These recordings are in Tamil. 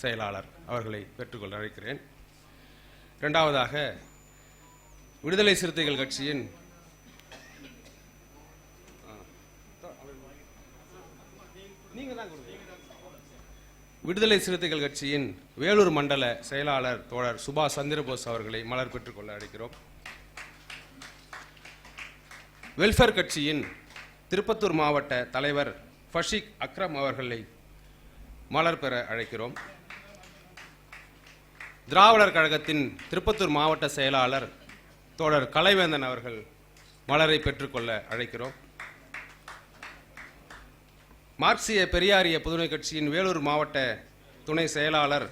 செயலாளர் அவர்களை பெற்றுக்கொள்ள அழைக்கிறேன். இரண்டாவதாக விடுதலை சிறுத்தைகள் கட்சியின் விடுதலை சிறுத்தைகள் கட்சியின் வேலூர் மண்டல செயலாளர் தோழர் சுபாஷ் சந்திரபோஸ் அவர்களை மலர் பெற்றுக்கொள்ள அழைக்கிறோம். வெல்ஃபேர் கட்சியின் திருப்பத்தூர் மாவட்ட தலைவர் ஃபஷிக் அக்ரம் அவர்களை மலர் பெற அழைக்கிறோம். திராவிடர் கழகத்தின் திருப்பத்தூர் மாவட்ட செயலாளர் தோழர் கலைவேந்தன் அவர்கள் மலரை பெற்றுக்கொள்ள அழைக்கிறோம். மார்க்சிய பெரியாரிய புதுமை கட்சியின் வேலூர் மாவட்ட துணை செயலாளர்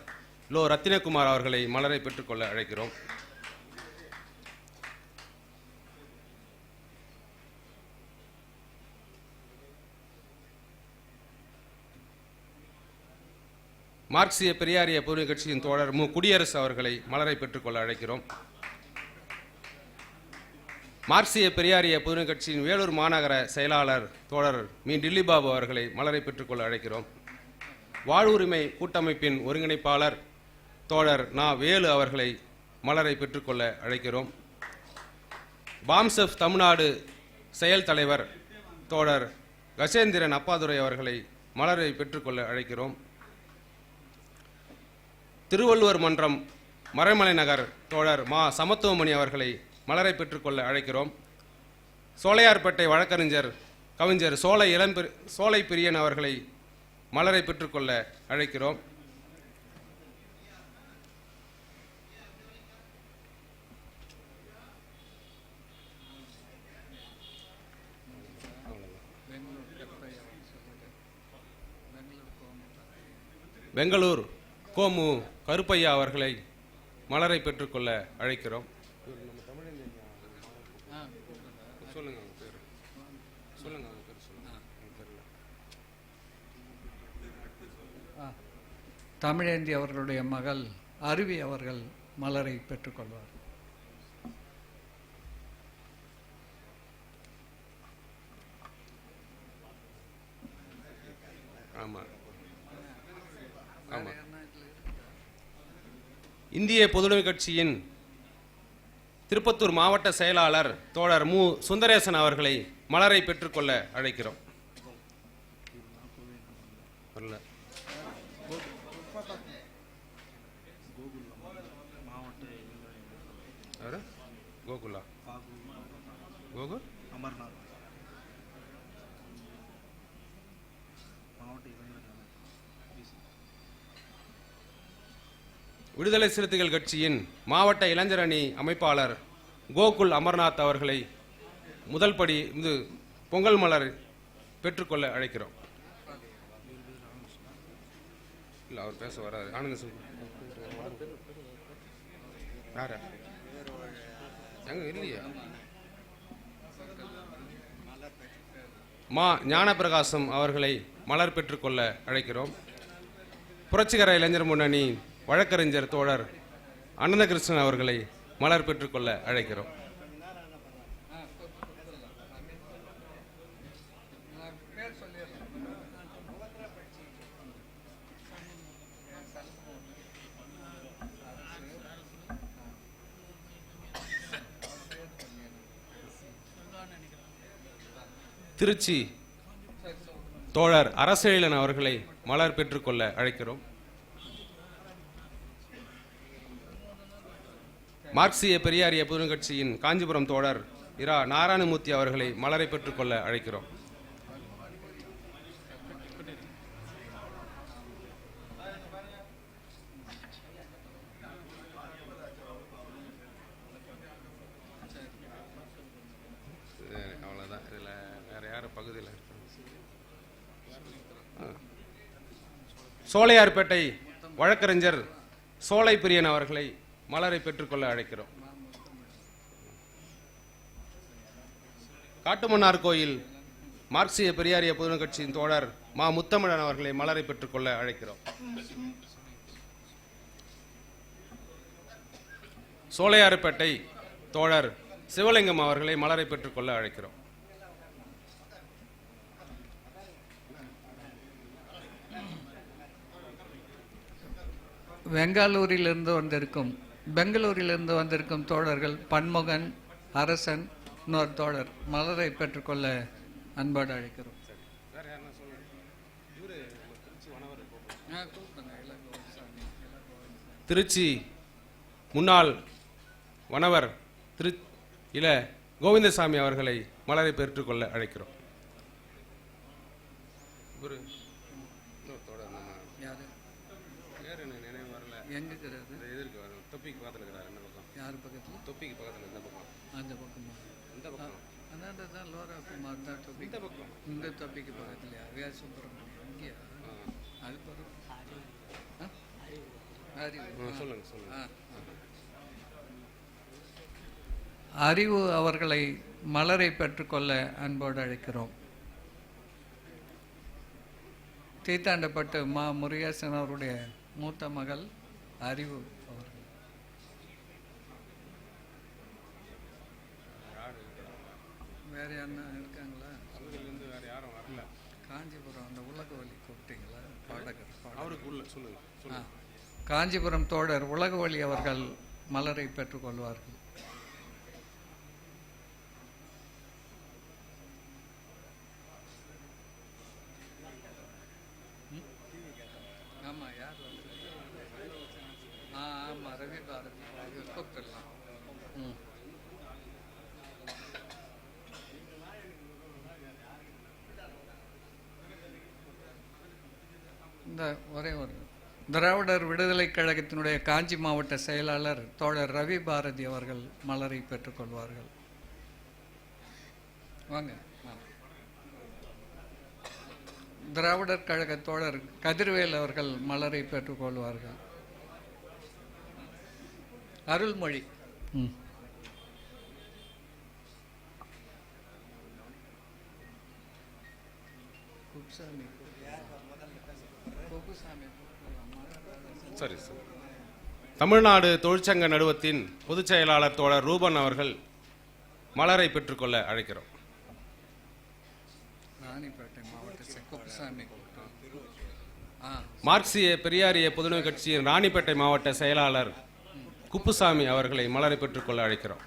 லோ ரத்தினகுமார் அவர்களை மலரை பெற்றுக்கொள்ள அழைக்கிறோம். மார்க்சிய பெரியாரிய புதுமை கட்சியின் தோழர் மு. குடியரசு அவர்களை மலரை பெற்றுக்கொள்ள அழைக்கிறோம். மார்க்சிய பெரியாரிய பொதுமை கட்சியின் வேலூர் மாநகர செயலாளர் தோழர் மீ. டில்லிபாபு அவர்களை மலரை பெற்றுக்கொள்ள அழைக்கிறோம். வாழ்வுரிமை கூட்டமைப்பின் ஒருங்கிணைப்பாளர் தோழர் நா. வேலு அவர்களை மலரை பெற்றுக்கொள்ள அழைக்கிறோம். பாம்செஃப் தமிழ்நாடு செயல் தலைவர் தோழர் கஜேந்திரன் அப்பாதுரை அவர்களை மலரை பெற்றுக்கொள்ள அழைக்கிறோம். திருவள்ளுவர் மன்றம் மறைமலை நகர் தோழர் மா. சமத்துவமணி அவர்களை மலரை பெற்றுக்கொள்ள அழைக்கிறோம். சோலையார்பேட்டை வழக்கறிஞர் கவிஞர் சோலை இளம்பெரு சோலை பிரியன் அவர்களை மலரை பெற்றுக்கொள்ள அழைக்கிறோம். பெங்களூர். கோமு கருப்பையா அவர்களை மலரை பெற்றுக்கொள்ள அழைக்கிறோம். சொல்லுங்க சொல்லுங்க. தமிழேந்தி அவர்களுடைய மகள் அருவி அவர்கள் மலரை பெற்றுக்கொள்வார். ஆமா. இந்திய பொதுவுடைமை கட்சியின் திருப்பத்தூர் மாவட்ட செயலாளர் தோழர் மு. சுந்தரேசன் அவர்களை மலரை பெற்றுக்கொள்ள அழைக்கிறோம். கோகுலா. கோகுல்? அமர்நாத். மாவட்ட இளைஞர் பிசி விடுதலை சிறுத்தைகள் கட்சியின் மாவட்ட இளைஞர் அணி அமைப்பாளர் கோகுல் அமர்நாத் அவர்களை முதல் படி இது பொங்கல் மலர் பெற்றுக்கொள்ள அழைக்கிறோம். இல்லை அவர் பேச வராது. ஆனந்த சிங். யார? எங்க இல்லையா? மா ஞானபிரகாசம் அவர்களை மலர் பெற்றுக்கொள்ள அழைக்கிறோம். புரட்சிகர இளைஞர் முன்னணி வழக்கறிஞர் தோழர் அனந்தகிருஷ்ணன் அவர்களை மலர் பெற்றுக்கொள்ள அழைக்கிறோம். திருச்சி தோழர் அரசெழிலன் அவர்களை மலர் பெற்றுக்கொள்ள அழைக்கிறோம். மார்க்சிய பெரியாரிய புதுங்கட்சியின் காஞ்சிபுரம் தோழர் இரா நாராயணமூர்த்தி அவர்களை மலரை பெற்றுக்கொள்ள அழைக்கிறோம். அவ்வளவுதான் இதுல வேற யாரும் சோலையார்பேட்டை வழக்கறிஞர் சோலை பிரியன் அவர்களை மலரை பெற்றுக்கொள்ள அழைக்கிறோம். காட்டுமன்னார் கோயில் மார்க்சிய பெரியாரிய பொதுமை கட்சியின் தோழர் மா முத்தமிழன் அவர்களை மலரை பெற்றுக்கொள்ள அழைக்கிறோம். சோலையாறுப்பேட்டை தோழர் சிவலிங்கம் அவர்களை மலரை பெற்றுக்கொள்ள அழைக்கிறோம். வெங்காலூரிலிருந்து வந்திருக்கும் பெங்களூரிலிருந்து வந்திருக்கும் தோழர்கள் பன்முகன் அரசன் இன்னொரு தோழர் மலரை பெற்றுக்கொள்ள அன்போடு அழைக்கிறோம். திருச்சி முன்னாள் வனவர் திரு இல கோவிந்தசாமி அவர்களை மலரை பெற்றுக்கொள்ள அழைக்கிறோம். இவரு இன்னொரு தோழர் நம்ம யாரு பேர் எனக்கு நினைவு வரல. எங்குக்கிறது இந்த எதிர்க்கு வரும் தொப்பிக்கு பக்கத்தில் இருக்கிறார் இந்த பக்கம். யார் பக்கத்தில்? தொப்பிக்கு பக்கத்தில் இந்த பக்கம். அந்த பக்கமா? இந்த பக்கம். அதான் தான் லோரா குமார் தான் தொப்பி இந்த பக்கம். இந்த தொப்பிக்கு பக்கத்துலையா வே சுப்பிரமணியம் இங்கேயா ஆ. அது ஆ? சொல்லுங்க சொல்லுங்க. ஆ. அறிவு அவர்களை மலரை பெற்றுக்கொள்ள அன்போடு அழைக்கிறோம். தீத்தாண்டப்பட்டு மா முருகேசன் அவருடைய மூத்த மகள் அறிவு அவர்கள். வேற யாருன்னா இருக்காங்களா? அங்கிலிருந்து வேற யாரும் வரல. காஞ்சிபுரம் அந்த உலகவழி கூப்பிட்டீங்களா? பாடகர். அவருக்கு உள்ள சொல்லுங்க ஆ. சொல்லுங்க காஞ்சிபுரம் தோழர் உலகவழி அவர்கள் மலரை பெற்றுக்கொள்வார்கள் ம்? ஆமா யார் வந்து? ஆ ஆமா ரவி பாரதி இது கூப்பிட்டுடலாம் ம் இந்த ஒரே ஒரு திராவிடர் விடுதலைக் கழகத்தினுடைய காஞ்சி மாவட்ட செயலாளர் தோழர் ரவி பாரதி அவர்கள் மலரை பெற்றுக்கொள்வார்கள். வாங்க. திராவிடர் கழக தோழர் கதிர்வேல் அவர்கள் மலரை பெற்றுக்கொள்வார்கள். அருள்மொழி. ம். சரி சரி. தமிழ்நாடு தொழிற்சங்க நடுவத்தின் பொதுச் செயலாளர் தோழர் ரூபன் அவர்கள் மலரை பெற்றுக்கொள்ள அழைக்கிறோம். மார்க்சிய பெரியாரிய பொதுநோய் கட்சியின் ராணிப்பேட்டை மாவட்ட செயலாளர் குப்புசாமி அவர்களை மலரை பெற்றுக்கொள்ள அழைக்கிறோம்.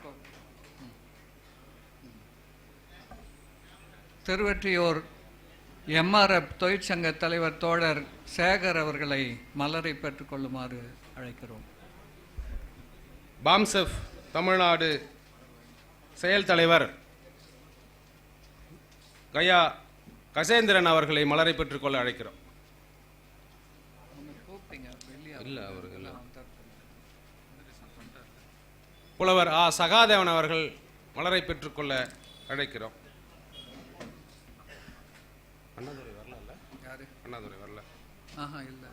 திருவெற்றியூர் எம்ஆர்எஃப் தொழிற்சங்க தலைவர் தோழர் சேகர் அவர்களை மலரை பெற்றுக்கொள்ளுமாறு அழைக்கிறோம். பாம்செஃப் தமிழ்நாடு செயல் தலைவர் கயா கசேந்திரன் அவர்களை மலரை பெற்றுக்கொள்ள அழைக்கிறோம். இல்ல அவர் இல்ல. புலவர் ஆ சகாதேவன் அவர்கள் மலரை பெற்றுக்கொள்ள அழைக்கிறோம் அண்ணாதுரை வரல யாரு அண்ணாதுரை வரல. ஆஹா இல்லை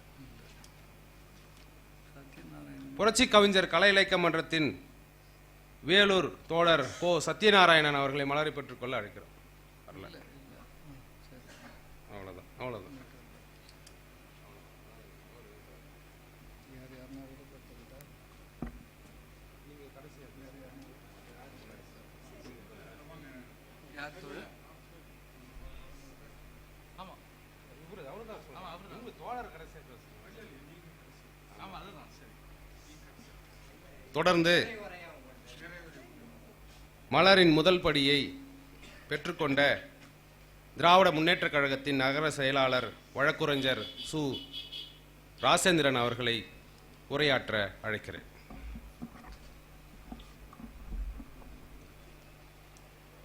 புரட்சி கவிஞர் கலை இலக்கிய மன்றத்தின் வேலூர் தோழர் கோ சத்யநாராயணன் அவர்களை மலரை பெற்றுக்கொள்ள அழைக்கிறோம். வரல. அவ்வளவுதான் யார் தொடர்ந்து மலரின் முதல் படியை பெற்றுக்கொண்ட திராவிட முன்னேற்றக் கழகத்தின் நகர செயலாளர் வழக்குரைஞர் சு. ராசேந்திரன் அவர்களை உரையாற்ற அழைக்கிறேன்.